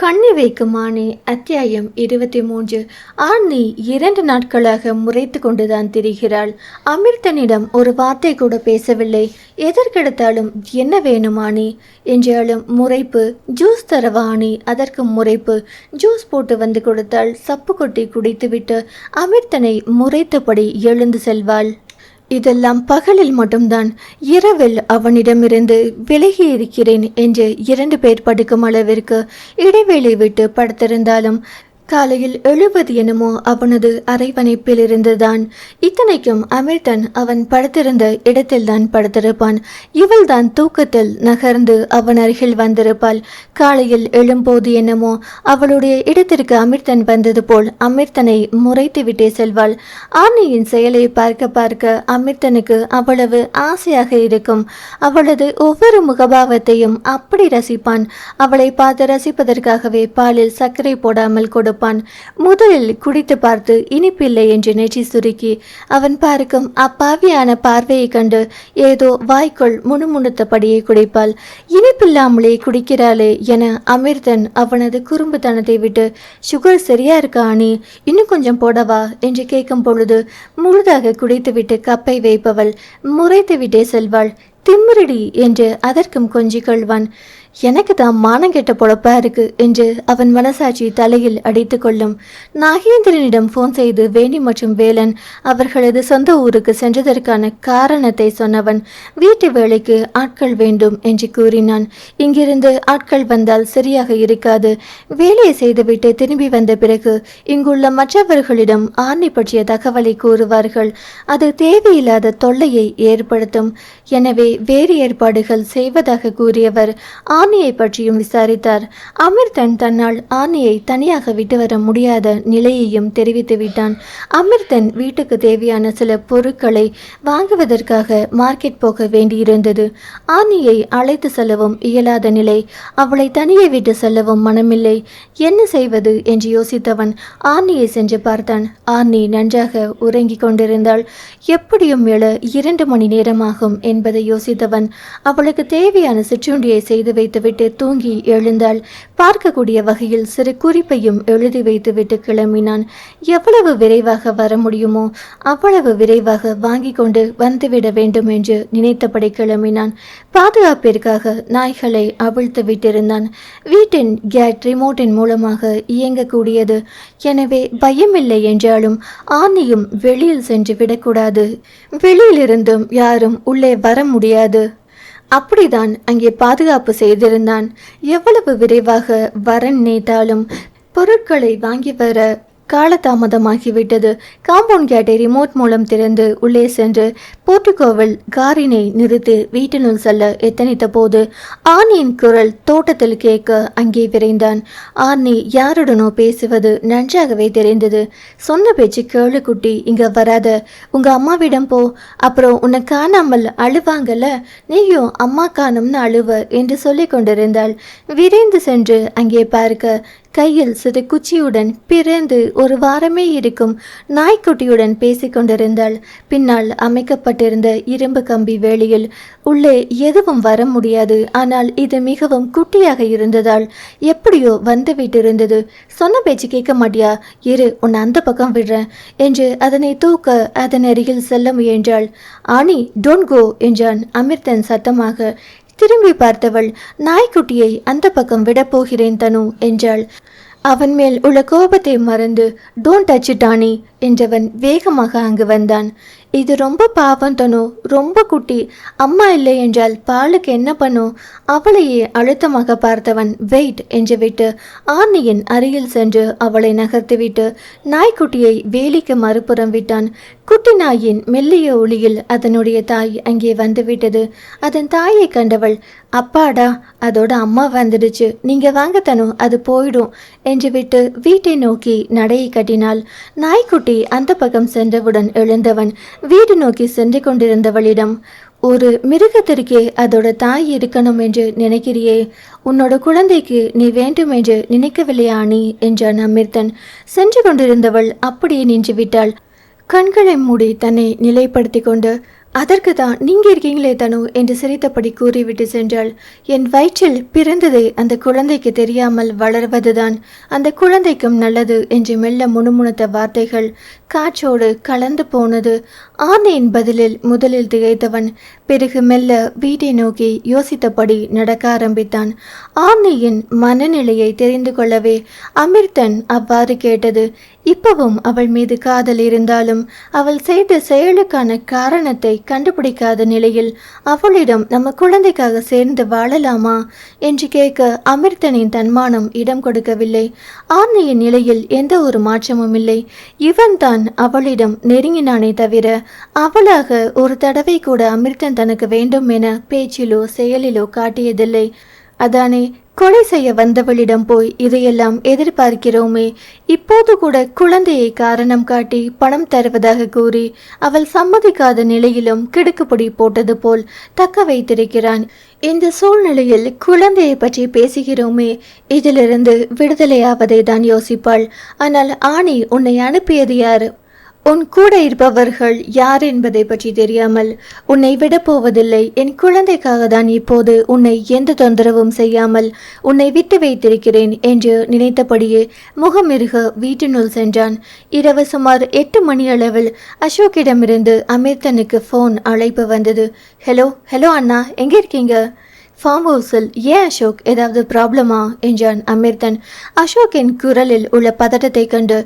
கண்ணி வைக்கும் அத்தியாயம் இருபத்தி மூன்று. ஆணி இரண்டு நாட்களாக முறைத்து கொண்டுதான் திரிகிறாள். அமிர்தனிடம் ஒரு வார்த்தை கூட பேசவில்லை. எதற்கெடுத்தாலும் என்ன வேணுமானே என்றாலும் முறைப்பு ஜூஸ் தரவா அதற்கு முறைப்பு. ஜூஸ் போட்டு வந்து கொடுத்தால் சப்பு கொட்டி குடித்துவிட்டு அமிர்தனை முறைத்தபடி எழுந்து செல்வாள். இதெல்லாம் பகலில் மட்டும்தான் இரவில் அவனிடமிருந்து விலகி இருக்கிறேன் என்று இரண்டு பேர் படுக்கும் அளவிற்கு இடைவேளை விட்டு படுத்திருந்தாலும் காலையில் எழுவது என்னமோ அவனது அரவணைப்பில் இருந்துதான் இத்தனைக்கும் அமிர்தன் அவன் படுத்திருந்த இடத்தில்தான் படுத்திருப்பான். இவள்தான் தூக்கத்தில் நகர்ந்து அவன் அருகில் வந்திருப்பாள். காலையில் எழும்போது என்னமோ அவளுடைய இடத்திற்கு அமிர்தன் வந்தது போல் அமிர்தனை முறைத்து விட்டே செல்வாள். ஆர்னியின் செயலை பார்க்க பார்க்க அமிர்தனுக்கு அவ்வளவு ஆசையாக இருக்கும். அவளது ஒவ்வொரு முகபாவத்தையும் அப்படி ரசிப்பான். அவளை பார்த்து ரசிப்பதற்காகவே பாலில் சர்க்கரை போடாமல் கொடுப்பான். கொடுப்பான் முதலில் குடித்து பார்த்து இனிப்பில்லை என்று நெற்றி சுருக்கி அவன் பார்க்கும் அப்பாவியான பார்வையை கண்டு ஏதோ வாய்க்குள் முணுமுணுத்தபடியே குடிப்பாள். இனிப்பில்லாமலே குடிக்கிறாளே என அமிர்தன் அவனது குறும்புத்தனத்தை விட்டு சுகர் சரியா இருக்கா அணி இன்னும் கொஞ்சம் போடவா? என்று கேட்கும் பொழுது முழுதாக குடித்துவிட்டு கப்பை வைப்பவள் முறைத்துவிட்டே செல்வாள். திம்மிரடி என்று அதற்கும் கொஞ்சி கொள்வான். எனக்கு தான் மானம் கெட்ட பொழப்பா இருக்கு என்று அவன் மனசாட்சி தலையில் அடித்து கொள்ளும். நாகேந்திரனிடம் போன் செய்து வேணி மற்றும் வேலன் அவர்களது சொந்த ஊருக்கு சென்றதற்கான காரணத்தை சொன்னவன் வீட்டு வேலைக்கு ஆட்கள் வேண்டும் என்று கூறினான். இங்கிருந்து ஆட்கள் வந்தால் சரியாக இருக்காது. வேலையை செய்துவிட்டு திரும்பி வந்த பிறகு இங்குள்ள மற்றவர்களிடம் ஆணை பற்றிய தகவலை கூறுவார்கள். அது தேவையில்லாத தொல்லையை ஏற்படுத்தும். எனவே வேறு ஏற்பாடுகள் செய்வதாக கூறியவர் ஆனியை பற்றியும் விசாரித்தார். அமிர்தன் தன்னால் ஆனியை தனியாக விட்டு வர முடியாத நிலையையும் தெரிவித்து விட்டான். அமிர்தன் வீட்டுக்கு தேவையான சில பொருட்களை வாங்குவதற்காக மார்க்கெட் போக வேண்டியிருந்தது. ஆனியை அழைத்து செல்லவும் இயலாத நிலை. அவளை தனியே விட்டு செல்லவும் மனமில்லை. என்ன செய்வது? என்று யோசித்தவன் ஆர்னியை சென்று பார்த்தான். ஆர்னி நன்றாக உறங்கிக் கொண்டிருந்தாள். எப்படியும் எழ இரண்டு மணி நேரமாகும் என்பதை யோசித்தவன் அவளுக்கு தேவையான சிற்றுண்டியை செய்து வைத்து வைத்துவிட்டு தூங்கி எழுந்தாள். பார்க்கக்கூடிய வகையில் சிறு குறிப்பையும் எழுதி வைத்துவிட்டு கிளம்பினான். எவ்வளவு விரைவாக வர முடியுமோ அவ்வளவு விரைவாக வாங்கி கொண்டு வந்துவிட வேண்டும் என்று நினைத்தபடி கிளம்பினான். பாதுகாப்பிற்காக நாய்களை அவிழ்த்து விட்டிருந்தான். வீட்டின் கேட் ரிமோட்டின் மூலமாக இயங்கக்கூடியது. எனவே பயமில்லை என்றாலும் ஆணியும் வெளியில் சென்று விடக்கூடாது. வெளியிலிருந்தும் யாரும் உள்ளே வர முடியாது. அப்படிதான் அங்கே பாதுகாப்பு செய்திருந்தான். எவ்வளவு விரைவாக வர நேட்டாலும் பொருட்களை வாங்கி வர காலதாமதமாகிவிட்டது. காம்பவுண்ட் கேட்டை ரிமோட் மூலம் திறந்து உள்ளே சென்று போர்ட்டுகோவில் காரினை நிறுத்தி வீட்டினுள் செல்ல எத்தனித்த போது ஆனியின் குரல் தோட்டத்தில் கேட்க அங்கே விரைந்தான். ஆனி யாருடனோ பேசுவது நன்றாகவே தெரிந்தது. சொன்ன பேச்சு கேளு குட்டி இங்க வராத. உங்க அம்மாவிடம் போ. அப்புறம் உன்னை காணாமல் அழுவாங்கல்ல? நீயும் அம்மா காணும்னு அழுவ என்று சொல்லிக் கொண்டிருந்தாள் விரைந்து சென்று அங்கே பார்க்க கையில் சிறு குச்சியுடன் பிறந்து ஒரு வாரமே இருக்கும் நாய்க்குட்டியுடன் பேசிக்கொண்டிருந்தாள் பின்னால் அமைக்கப்பட்டிருந்த இரும்பு கம்பி வேலியில் உள்ளே எதுவும் வர முடியாது. ஆனால் இது மிகவும் குட்டியாக இருந்ததால் எப்படியோ வந்துவிட்டிருந்தது. சொன்ன பேச்சு கேட்க மாட்டியா? இரு உன்னை அந்த பக்கம் விடுறேன் என்று அதனை தூக்க அதன் அருகில் செல்ல முயன்றாள். ஆனி டோன்ட் கோ என்றான் அமிர்தன் சத்தமாக. திரும்பி பார்த்தவள் நாய்க்குட்டியை அந்த பக்கம் விடப் போகிறேன் தனு என்றாள். அவன் மேல் உள்ள கோபத்தை மறந்து டோன்ட் டச் டானி என்றவன் வேகமாக அங்கு வந்தான். இது ரொம்ப பாவம் தனு. ரொம்ப குட்டி. அம்மா இல்லை என்றால் பாலுக்கு என்ன பண்ணும் அவளையே அழுத்தமாக பார்த்தவன் வெயிட் என்று விட்டு ஆர்னியின் அருகில் சென்று அவளை நகர்த்திவிட்டு நாய்க்குட்டியை வேலிக்கு மறுபுறம் விட்டான். குட்டி நாயின் மெல்லிய ஒளியில் அதனுடைய தாய் அங்கே வந்துவிட்டது. அதன் தாயை கண்டவள் அப்பாடா அதோட அம்மா வந்துடுச்சு. நீங்க வாங்க தனு. அது போயிடும் என்று விட்டு வீட்டை நோக்கி நடையை கட்டினாள். நாய்க்குட்டி அந்த பக்கம் சென்றவுடன் எழுந்தவன் வீடு நோக்கி சென்று கொண்டிருந்தவளிடம் ஒரு மிருகத்திற்கே அதோட தாய் இருக்கணும் என்று நினைக்கிறியே? உன்னோட குழந்தைக்கு நீ வேண்டும் என்று நினைக்கவில்லையா நீ என்றான் அமிர்தன். சென்று கொண்டிருந்தவள் அப்படியே நின்று விட்டாள் கண்களை மூடி தன்னை நிலைப்படுத்தி கொண்டு அதற்கு தான் நீங்க இருக்கீங்களே தனு என்று சிரித்தபடி கூறிவிட்டு சென்றாள். என் வயிற்றில் பிறந்ததே அந்த குழந்தைக்கு தெரியாமல் வளர்வதுதான். அந்த குழந்தைக்கும் நல்லது என்று மெல்ல முணுமுணுத்த வார்த்தைகள் காற்றோடு கலந்து போனது. ஆனையின் பதிலில் முதலில் திகைத்தவன் பிறகு மெல்ல வீட்டை நோக்கி யோசித்தபடி நடக்க ஆரம்பித்தான். ஆனையின் மனநிலையை தெரிந்து கொள்ளவே அமிர்தன் அவ்வாறு கேட்டது இப்பவும் அவள் மீது காதல் இருந்தாலும் அவள் செய்த செயலுக்கான காரணத்தை கண்டுபிடிக்காத நிலையில் அவளிடம் நம்ம குழந்தைக்காக சேர்ந்து வாழலாமா என்று கேட்க அமிர்தனின் தன்மானம் இடம் கொடுக்கவில்லை. ஆர்னியின் நிலையில் எந்த ஒரு மாற்றமும் இல்லை. இவன் தான் அவளிடம் நெருங்கினானே தவிர அவளாக ஒரு தடவை கூட அமிர்தன் தனக்கு வேண்டும் என பேச்சிலோ செயலிலோ காட்டியதில்லை. அதானே கொலை செய்ய வந்தவளிடம் போய் இதையெல்லாம் எதிர்பார்க்கிறோமே. இப்போது கூட குழந்தையை காரணம் காட்டி பணம் தருவதாக கூறி அவள் சம்மதிக்காத நிலையிலும் கிடுக்குப்பொடி போட்டது போல் தக்க வைத்திருக்கிறான். இந்த சூழ்நிலையில் குழந்தையை பற்றி பேசுகிறோமே. இதிலிருந்து விடுதலையாவதை தான் யோசிப்பாள். ஆனால் ஆணி உன்னை அனுப்பியது யார்? உன் கூட இருப்பவர்கள் யார் என்பதை பற்றி தெரியாமல் உன்னை விடப்போவதில்லை என் குழந்தைக்காக தான் இப்போது உன்னை எந்த தொந்தரவும் செய்யாமல் உன்னை விட்டு வைத்திருக்கிறேன் என்று நினைத்தபடியே முகமிருக வீட்டினுள் சென்றான். இரவு சுமார் எட்டு மணி அளவில் அசோக்கிடமிருந்து அமிர்தனுக்கு ஃபோன் அழைப்பு வந்தது. ஹலோ ஹலோ அண்ணா எங்கே இருக்கீங்க? ஃபார்ம் ஹவுஸில் ஏன் அசோக் ஏதாவது ப்ராப்ளமா என்றான் அமிர்தன். அசோக்கின் குரலில் உள்ள பதட்டத்தை கண்டு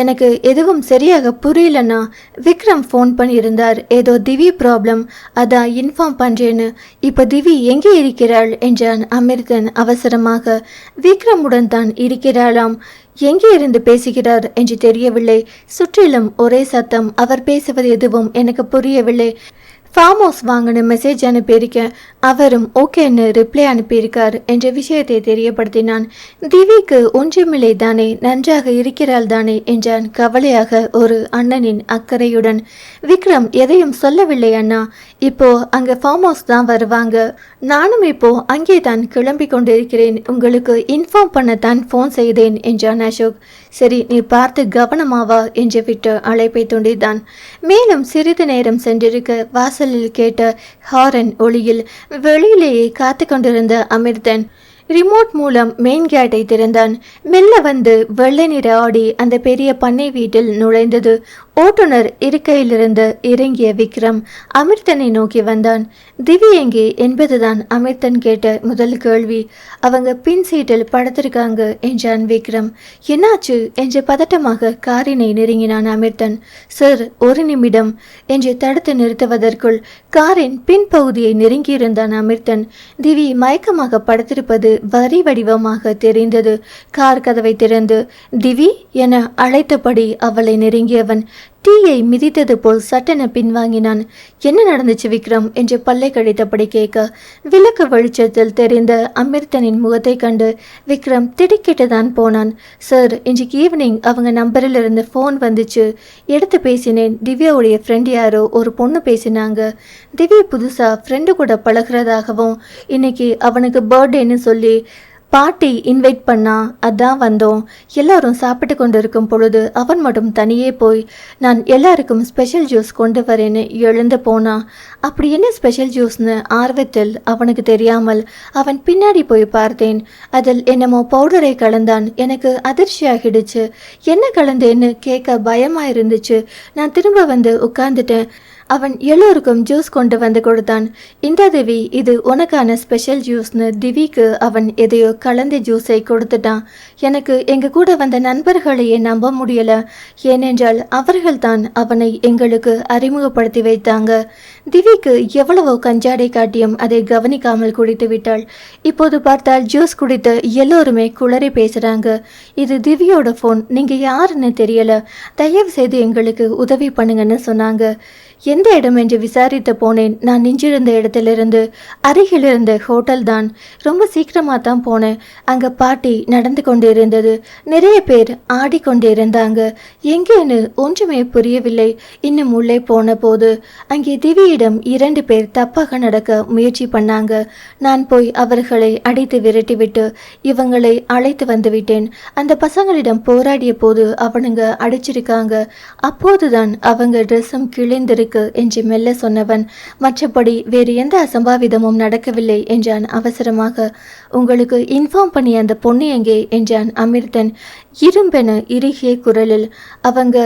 எனக்கு எதுவும் சரியாக புரியலன்னா விக்ரம் ஃபோன் பண்ணியிருந்தார். ஏதோ திவி ப்ராப்ளம் அதான் இன்ஃபார்ம் பண்ணுறேன்னு இப்போ திவி எங்கே இருக்கிறாள்? என்றான் அமிர்தன் அவசரமாக. விக்ரமுடன் தான் இருக்கிறாளாம். எங்கே இருந்து பேசுகிறார் என்று தெரியவில்லை. சுற்றிலும் ஒரே சத்தம். அவர் பேசுவது எதுவும் எனக்கு புரியவில்லை. ஃபார்ம் ஹவுஸ் வாங்கின மெசேஜ் அனுப்பியிருக்கேன். அவரும் ஓகேன்னு ரிப்ளை அனுப்பியிருக்கார் என்ற விஷயத்தை தெரியப்படுத்தினான். திவிக்கு ஒன்றுமில்லை தானே நன்றாக இருக்கிறாள் தானே என்றான் கவலையாக ஒரு அண்ணனின் அக்கறையுடன். விக்ரம் எதையும் சொல்லவில்லை அண்ணா இப்போ அங்கே ஃபார்ம் ஹவுஸ் தான் வருவாங்க. நானும் இப்போ அங்கே தான் கிளம்பி கொண்டிருக்கிறேன். உங்களுக்கு இன்ஃபார்ம் பண்ண தான் ஃபோன் செய்தேன் என்றான் அசோக். சரி நீ பார்த்து கவனமாவா என்று விட்டு அழைப்பை துண்டித்தான் மேலும் சிறிது நேரம் சென்றிருக்க வாசலில் கேட்ட ஹாரன் ஒளியில் வெளியிலேயே காத்து கொண்டிருந்த அமிர்தன் ரிமோட் மூலம் மெயின் கேட்டை திறந்தான். மெல்ல வந்து வெள்ளை நிற ஆடி அந்த பெரிய பண்ணை வீட்டில் நுழைந்தது. ஓட்டுநர் இருக்கையிலிருந்து இறங்கிய விக்ரம் அமிர்தனை நோக்கி வந்தான். திவி எங்கே? என்பதுதான் அமிர்தன் கேட்ட முதல் கேள்வி. அவங்க பின் சீட்டில் படுத்திருக்காங்க என்றான் விக்ரம். என்னாச்சு? என்று பதட்டமாக காரினை நெருங்கினான் அமிர்தன். சார் ஒரு நிமிடம் என்று தடுத்து நிறுத்துவதற்குள் காரின் பின்பகுதியை நெருங்கியிருந்தான் அமிர்தன். திவி மயக்கமாக படுத்திருப்பது வரி வடிவமாக தெரிந்தது. கார் கதவை திறந்து திவி என அழைத்தபடி அவளை நெருங்கியவன் தீயை மிதித்தது போல் சட்டென பின்வாங்கினான். என்ன நடந்துச்சு விக்ரம்? என்று பல்லை கழித்தபடி கேட்க விளக்கு வெளிச்சத்தில் தெரிந்த அமிர்தனின் முகத்தை கண்டு விக்ரம் திடுக்கிட்டுதான் போனான். சார் இன்றைக்கு ஈவினிங் அவங்க நம்பரிலிருந்து ஃபோன் வந்துச்சு. எடுத்து பேசினேன். திவ்யாவுடைய ஃப்ரெண்ட் யாரோ ஒரு பொண்ணு பேசினாங்க. திவ்யா புதுசாக ஃப்ரெண்டு கூட பழகுறதாகவும் இன்னைக்கு அவனுக்கு பர்த்டேன்னு சொல்லி பாட்டி இன்வைட் பண்ணா அதான் வந்தோம். எல்லாரும் சாப்பிட்டு கொண்டு இருக்கும் பொழுது அவன் மட்டும் தனியே போய் நான் எல்லாருக்கும் ஸ்பெஷல் ஜூஸ் கொண்டு வரேன்னு எழுந்து போனான் அப்படி என்ன ஸ்பெஷல் ஜூஸ்னு ஆர்வத்தில் அவனுக்கு தெரியாமல் அவன் பின்னாடி போய் பார்த்தேன். அதில் என்னமோ பவுடரை கலந்தான். எனக்கு அதிர்ச்சியாகிடுச்சு. என்ன கலந்தேன்னு கேட்க பயமாக இருந்துச்சு. நான் திரும்ப வந்து உட்கார்ந்துட்டேன். அவன் எல்லோருக்கும் ஜூஸ் கொண்டு வந்து கொடுத்தான். இந்த திவி இது உனக்கான ஸ்பெஷல் ஜூஸ்னு திவிக்கு அவன் எதையோ கலந்த ஜூஸை கொடுத்துட்டான். எனக்கு எங்கள் கூட வந்த நண்பர்களையே நம்ப முடியல. ஏனென்றால் அவர்கள்தான் அவனை எங்களுக்கு அறிமுகப்படுத்தி வைத்தாங்க. திவிக்கு எவ்வளவோ கஞ்சாடை காட்டியும் அதை கவனிக்காமல் குடித்து விட்டாள். இப்போது பார்த்தால் ஜூஸ் குடித்து எல்லோருமே குளறி பேசுகிறாங்க இது திவியோட ஃபோன் நீங்கள் யாருன்னு தெரியல. தயவு செய்து எங்களுக்கு உதவி பண்ணுங்கன்னு சொன்னாங்க. எந்த இடம் என்று விசாரித்து போனேன். நான் நின்றிருந்த இடத்திலிருந்து அருகில் இருந்த ஹோட்டல் தான். ரொம்ப சீக்கிரமாக தான் போனேன். அங்கே பாட்டி நடந்து கொண்டு இருந்தது நிறைய பேர் ஆடிக்கொண்டு இருந்தாங்க எங்கேன்னு ஒன்றுமே புரியவில்லை. இன்னும் உள்ளே போன போது அங்கே திவியிடம் இரண்டு பேர் தப்பாக நடக்க முயற்சி பண்ணாங்க. நான் போய் அவர்களை அடித்து விரட்டிவிட்டு இவங்களை அழைத்து வந்து விட்டேன் அந்த பசங்களிடம் போராடிய போது அவனுங்க அடிச்சிருக்காங்க. அப்போதுதான் அவங்க ட்ரெஸ்ஸும் கிழிந்திருக்கு இருக்கு என்று மெல்ல சொன்னவன் மற்றபடி வேறு எந்த அசம்பாவிதமும் நடக்கவில்லை என்றான் அவசரமாக. உங்களுக்கு இன்ஃபார்ம் பண்ணி அந்த பொண்ணு எங்கே? என்றான் அமிர்தன் இரும்பென இறுகிய குரலில். அவங்க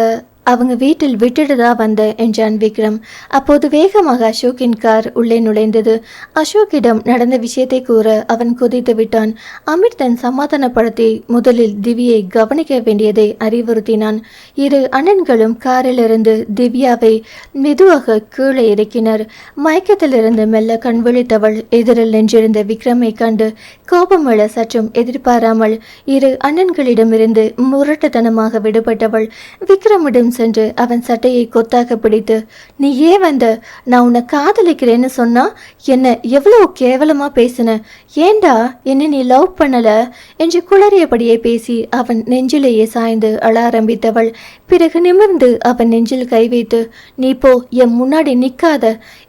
அவங்க வீட்டில் விட்டுட்டு தான் வந்தேன் என்றான் விக்ரம். அப்போது வேகமாக அசோக்கின் கார் உள்ளே நுழைந்தது. அசோக்கிடம் நடந்த விஷயத்தை கூற அவன் குதித்து விட்டான். அமிர்தன் சமாதானப்படுத்தி முதலில் திவ்யை கவனிக்க வேண்டியதை அறிவுறுத்தினான். இரு அண்ணன்களும் காரிலிருந்து திவ்யாவை மெதுவாக கீழே இறக்கினர். மயக்கத்திலிருந்து மெல்ல கண் விழித்தவள் எதிரில் நின்றிருந்த விக்ரமை கண்டு கோபமழ சற்றும் எதிர்பாராமல் இரு அண்ணன்களிடமிருந்து முரட்டுத்தனமாக விடுபட்டவள் விக்ரமிடம் சென்று அவன் சட்டையை கொத்தாக பிடித்து நீ ஏன் வந்த? நான் உன்னை காதலிக்கிறேன்னு சொன்னா என்ன எவ்வளவு கேவலமா பேசின? ஏண்டா என்ன நீ லவ் பண்ணல? என்று குளறியபடியே பேசி அவன் நெஞ்சிலேயே சாய்ந்து அழ ஆரம்பித்தவள். பிறகு நிமிர்ந்து அவன் நெஞ்சில் கை வைத்து நீ போ என் முன்னாடி நிற்காத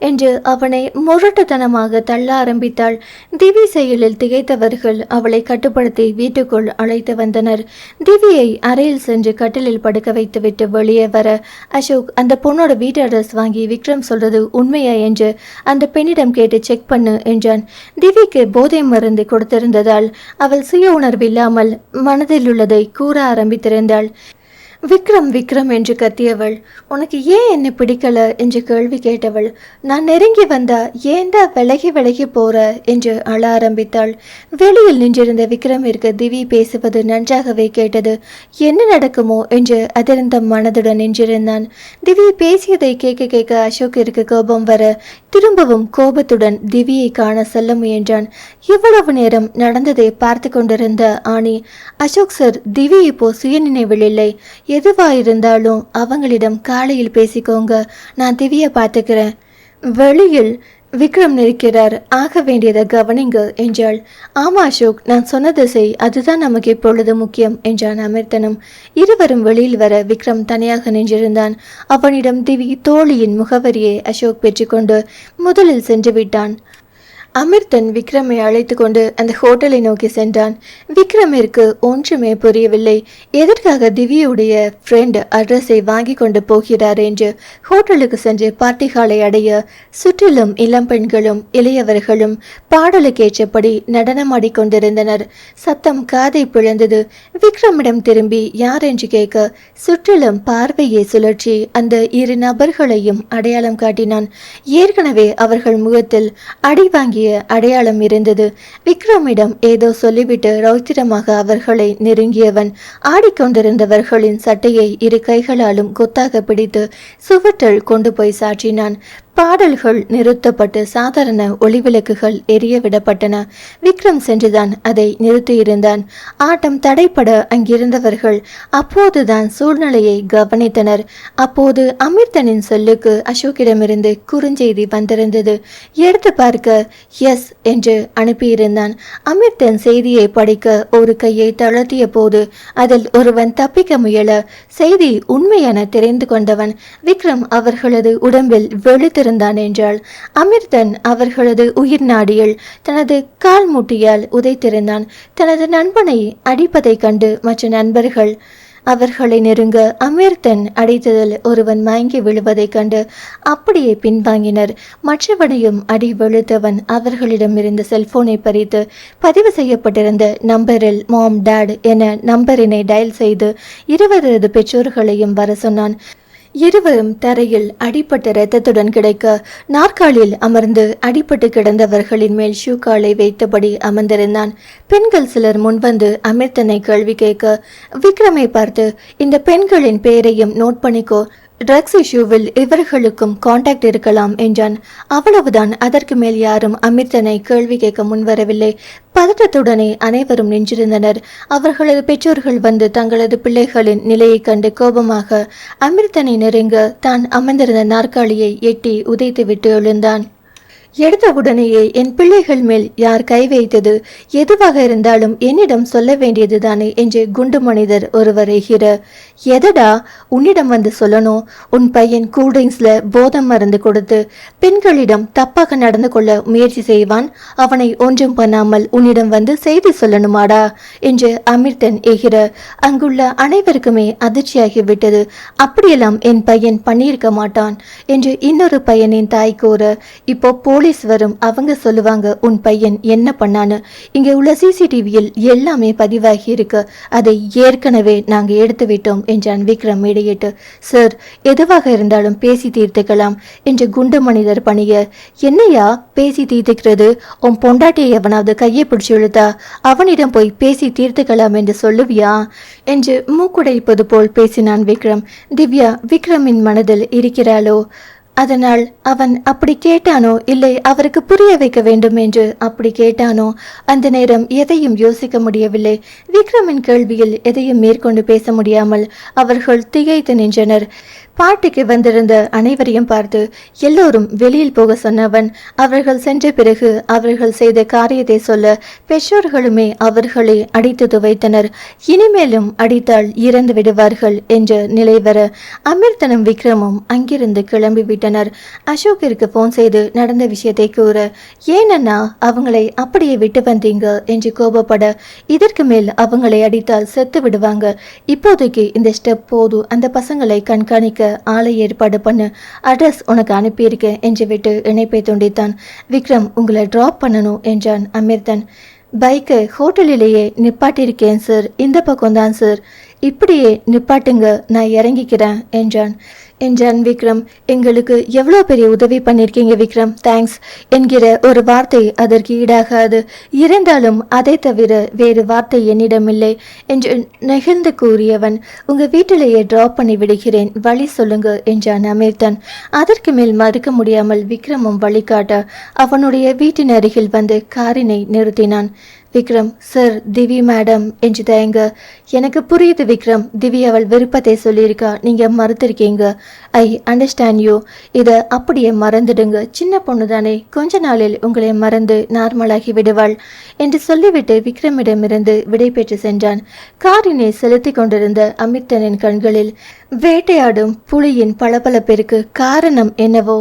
என்று அவனை முரட்டுத்தனமாக தள்ள ஆரம்பித்தாள். திவி செயலில் திகைத்தவர்கள் அவளை கட்டுப்படுத்தி வீட்டுக்குள் அழைத்து வந்தனர். திவியை அறையில் சென்று கட்டிலில் படுக்க வைத்துவிட்டு வெளியே வர அசோக் அந்த பொண்ணோட வீட்டு அட்ரஸ் வாங்கி விக்ரம் சொல்றது உண்மையா என்று அந்த பெண்ணிடம் கேட்டு செக் பண்ணு என்றான். திவிக்கு போதை மருந்து கொடுத்திருந்ததால் அவள் சுய உணர்வு இல்லாமல் மனதில் உள்ளதை கூற ஆரம்பித்திருந்தாள். விக்ரம் விக்ரம் என்று கத்தியவள். உனக்கு ஏன் என்னை பிடிக்கல? என்று கேள்வி கேட்டவள். நான் நெருங்கி வந்தா ஏண்டா விலகி விலகி போற? என்று அழ ஆரம்பித்தாள். வெளியில் நின்றிருந்த விக்ரமிற்கு திவி பேசுவது நன்றாகவே கேட்டது. என்ன நடக்குமோ? என்று அதிர்ந்த மனதுடன் நின்றிருந்தான். திவி பேசியதை கேட்க கேட்க அசோக்கிற்கு கோபம் வர திரும்பவும் கோபத்துடன் திவியை காண செல்ல முயன்றான். இவ்வளவு நேரம் நடந்ததை பார்த்து கொண்டிருந்த ஆணி அசோக் சார் திவி இப்போ சுயநினைவில் இல்லை. எதுவா இருந்தாலும் அவங்களிடம் காலையில் பேசிக்கோங்க. நான் திவியை பார்த்துக்கிறேன். வெளியில் விக்ரம் நிற்கிறார். ஆக வேண்டியதை கவனிங்க என்றாள். ஆமா அசோக் நான் சொன்னதை செய். அதுதான் நமக்கு இப்பொழுது முக்கியம் என்றான் அமிர்தனும். இருவரும் வெளியில் வர விக்ரம் தனியாக நின்றிருந்தான். அவனிடம் திவி தோழியின் முகவரியை அசோக் பெற்றுக்கொண்டு முதலில் சென்று விட்டான். அமிர்தன் விக்ரமை அழைத்து கொண்டு அந்த ஹோட்டலை நோக்கி சென்றான். விக்ரமிற்கு ஒன்றுமே புரியவில்லை. எதற்காக திவ்யவுடைய ஃப்ரெண்ட் அட்ரஸை வாங்கி கொண்டு போகிறார் என்று ஹோட்டலுக்கு சென்று பார்ட்டி ஹாலை அடைய சுற்றிலும் இளம் பெண்களும் இளையவர்களும் பாடலுக்கேற்றபடி நடனமாடிக் கொண்டிருந்தனர் சத்தம் காதை பிளந்தது. விக்ரமிடம் திரும்பி யார் என்று கேட்க சுற்றிலும் பார்வையை சுழற்றி அந்த இரு நபர்களையும் அடையாளம் காட்டினான். ஏற்கனவே அவர்கள் முகத்தில் அடி வாங்கிய அடையாளம் இருந்தது. விக்ரமிடம் ஏதோ சொல்லிவிட்டு ரௌத்திரமாக அவர்களை நெருங்கியவன் ஆடிக்கொண்டிருந்தவர்களின் சட்டையை இரு கைகளாலும் கொத்தாக பிடித்து சுவற்றில் கொண்டு போய் சாற்றினான். பாடல்கள் நிறுத்தப்பட்டு சாதாரண ஒளிவிளக்குகள் எரிய விடப்பட்டன. விக்ரம் சென்றுதான் அதை நிறுத்தியிருந்தான். ஆட்டம் தடைப்பட அங்கிருந்தவர்கள் அப்போதுதான் சூழ்நிலையை கவனித்தனர். அப்போது அமிர்தனின் சொல்லுக்கு அசோக்கிடமிருந்து குறுஞ்செய்தி வந்திருந்தது. எடுத்து பார்க்க எஸ் என்று அனுப்பியிருந்தான். அமிர்தன் செய்தியை படிக்க ஒரு கையை தளர்த்திய போது அதில் ஒருவன் தப்பிக்க முயல செய்தி உண்மையென தெரிந்து கொண்டவன். விக்ரம் அவர்களது உடம்பில் இருந்தான் என்றால் அமிர்தன் அவர்களது உயிர் நாடியில் தனது கால் மூட்டியால் உதைத்திருந்தான். தனது நண்பனை அடிப்பதைக் கண்டு மற்ற நண்பர்கள் அவர்களை நெருங்க அமிர்தன் அடித்ததில் ஒருவன் மயங்கி விழுவதைக் கண்டு அப்படியே பின்வாங்கினர். மற்றவனையும் அடி வெளுத்தவன் அவர்களிடமிருந்த செல்போனை பறித்து பதிவு செய்யப்பட்டிருந்த நம்பரில் மாம் டேட் என நம்பரினை டயல் செய்து இருவரது பெற்றோர்களையும் வர சொன்னான். இருவரும் தரையில் அடிப்பட்ட இரத்தத்துடன் கிடைக்க நாற்காலில் அமர்ந்து அடிபட்டு கிடந்தவர்களின் மேல் ஷூ காலை வைத்தபடி அமர்ந்திருந்தான். பெண்கள் சிலர் முன்வந்து அமிர்தனை கேள்வி கேட்க விக்ரமை பார்த்து இந்த பெண்களின் பெயரையும் நோட் பண்ணிக்கோ. ட்ரக்ஸ் இஷ்யூவில் இவர்களுக்கும் காண்டாக்ட் இருக்கலாம் என்றான். அவ்வளவுதான் அதற்கு மேல் யாரும் அமிர்தனை கேள்வி கேட்க முன்வரவில்லை. பதட்டத்துடனே அனைவரும் நின்றிருந்தனர். அவர்களது பெற்றோர்கள் வந்து தங்களது பிள்ளைகளின் நிலையைக் கண்டு கோபமாக அமிர்தனை நெருங்க தான் அமர்ந்திருந்த நாற்காலியை எட்டி உதைத்துவிட்டு எழுந்தான். எடுத்த உடனேயே என் பிள்ளைகள் மேல் யார் கை வைத்தது? எதுவாக இருந்தாலும் என்னிடம் சொல்ல வேண்டியதுதானே என்று குண்டு மனிதர் ஒருவர் எகிற எதடா? உன்னிடம் வந்து சொல்லணும். உன் பையன் கூல்ட்ரிங்க்ஸில் போதம் மருந்து கொடுத்து பெண்களிடம் தப்பாக நடந்து கொள்ள முயற்சி செய்வான். அவனை ஒன்றும் பண்ணாமல் உன்னிடம் வந்து செய்தி சொல்லணுமாடா? என்று அமிர்தன் எகிற. அங்குள்ள அனைவருக்குமே அதிர்ச்சியாகி விட்டது. அப்படியெல்லாம் என் பையன் பண்ணியிருக்க மாட்டான் என்று இன்னொரு பையனின் தாய் கூற. இப்போ போலீஸ் போலீஸ் வரும் அவங்க சொல்லுவாங்க உன் பையன் என்ன பண்ணான்னு? இங்கே உள்ள சிசிடிவியில் எல்லாமே பதிவாகி இருக்கு. அதை ஏற்கனவே நாங்கள் எடுத்து விட்டோம் என்றான் விக்ரம் இடையிட்டு. சார் எதுவாக இருந்தாலும் பேசி தீர்த்துக்கலாம் என்று குண்டு மனிதர் பணிய. என்னையா பேசி தீர்த்துக்கிறது? உன் பொண்டாட்டியை எவனாவது கையை பிடிச்சி இழுத்தா அவனிடம் போய் பேசி தீர்த்துக்கலாம் என்று சொல்லுவியா? என்று மூக்குடைப்பது போல் பேசினான் விக்ரம். திவ்யா விக்ரமின் மனதில் இருக்கிறாளோ? அதனால் அவன் அப்படி கேட்டானோ இல்லை அவருக்கு புரிய வைக்க வேண்டும் என்று அப்படி கேட்டானோ அந்த நேரம் எதையும் யோசிக்க முடியவில்லை. விக்ரமின் கேள்வியில் எதையும் மேற்கொண்டு பேச முடியாமல் அவர்கள் திகைத்து நின்றனர். பார்ட்டிக்கு வந்திருந்த அனைவரையும் பார்த்து எல்லோரும் வெளியில் போக சொன்னவன் அவர்கள் சென்ற பிறகு அவர்கள் செய்த காரியத்தை சொல்ல பெற்றோர்களுமே அவர்களை அடித்து துவைத்தனர். இனிமேலும் அடித்தால் இறந்து விடுவார்கள் என்ற நிலை வர அமிர்தனும் விக்ரமும் அங்கிருந்து கிளம்பிவிட்டனர் அசோக்கிற்கு போன் செய்து நடந்த விஷயத்தை கூற ஏனன்னா அவங்களை அப்படியே விட்டு வந்தீங்க? என்று கோபப்பட இதற்கு மேல் அவங்களை அடித்தால் செத்து விடுவாங்க. இப்போதைக்கு இந்த ஸ்டெப் போதும். அந்த பசங்களை கண்காணிக்க ஆளை ஏற்பாடு பண்ணு. அட்ரஸ் உனக்கு அனுப்பியிருக்கேன் என்று விட்டு இணைப்பை துண்டித்தான். விக்ரம் உங்களை ட்ராப் பண்ணணும் என்றான் அமிர்தன். பைக்கை ஹோட்டலிலேயே நிப்பாட்டியிருக்கேன் சார் இந்த பக்கம் தான் சார் இப்படியே நிப்பாட்டுங்க நான் இறங்கிக்கிறேன் என்றான். என்றான் விக்ரம் எங்களுக்கு எவ்வளோ பெரிய உதவி பண்ணியிருக்கீங்க விக்ரம்? தேங்க்ஸ் என்கிற ஒரு வார்த்தை அதற்கு ஈடாகாது. இருந்தாலும் அதை தவிர வேறு வார்த்தை என்னிடமில்லை என்று நெகிழ்ந்து கூறியவன் உங்கள் வீட்டிலேயே ட்ராப் பண்ணி விடுகிறேன் வழி சொல்லுங்க என்றான் அமிர்தன். அதற்கு மேல் மறுக்க முடியாமல் விக்ரமும் வழிகாட்ட அவனுடைய வீட்டின் அருகில் வந்து காரினை நிறுத்தினான். விக்ரம் சார் திவி மேடம் என்று தயங்க எனக்கு புரியுது விக்ரம் திவி அவள் விருப்பத்தை சொல்லியிருக்கா நீங்க மறுத்திருக்கீங்க. ஐ அண்டர்ஸ்டாண்ட் யூ இதை அப்படியே மறந்துடுங்க. சின்ன பொண்ணு தானே கொஞ்ச நாளில் உங்களை மறந்து நார்மலாகி விடுவாள் என்று சொல்லிவிட்டு விக்ரமிடமிருந்து விடை பெற்று சென்றான். காரினை செலுத்திக் கொண்டிருந்த அமிர்தனின் கண்களில் வேட்டையாடும் புலியின் பளபளப்பிற்கு காரணம் என்னவோ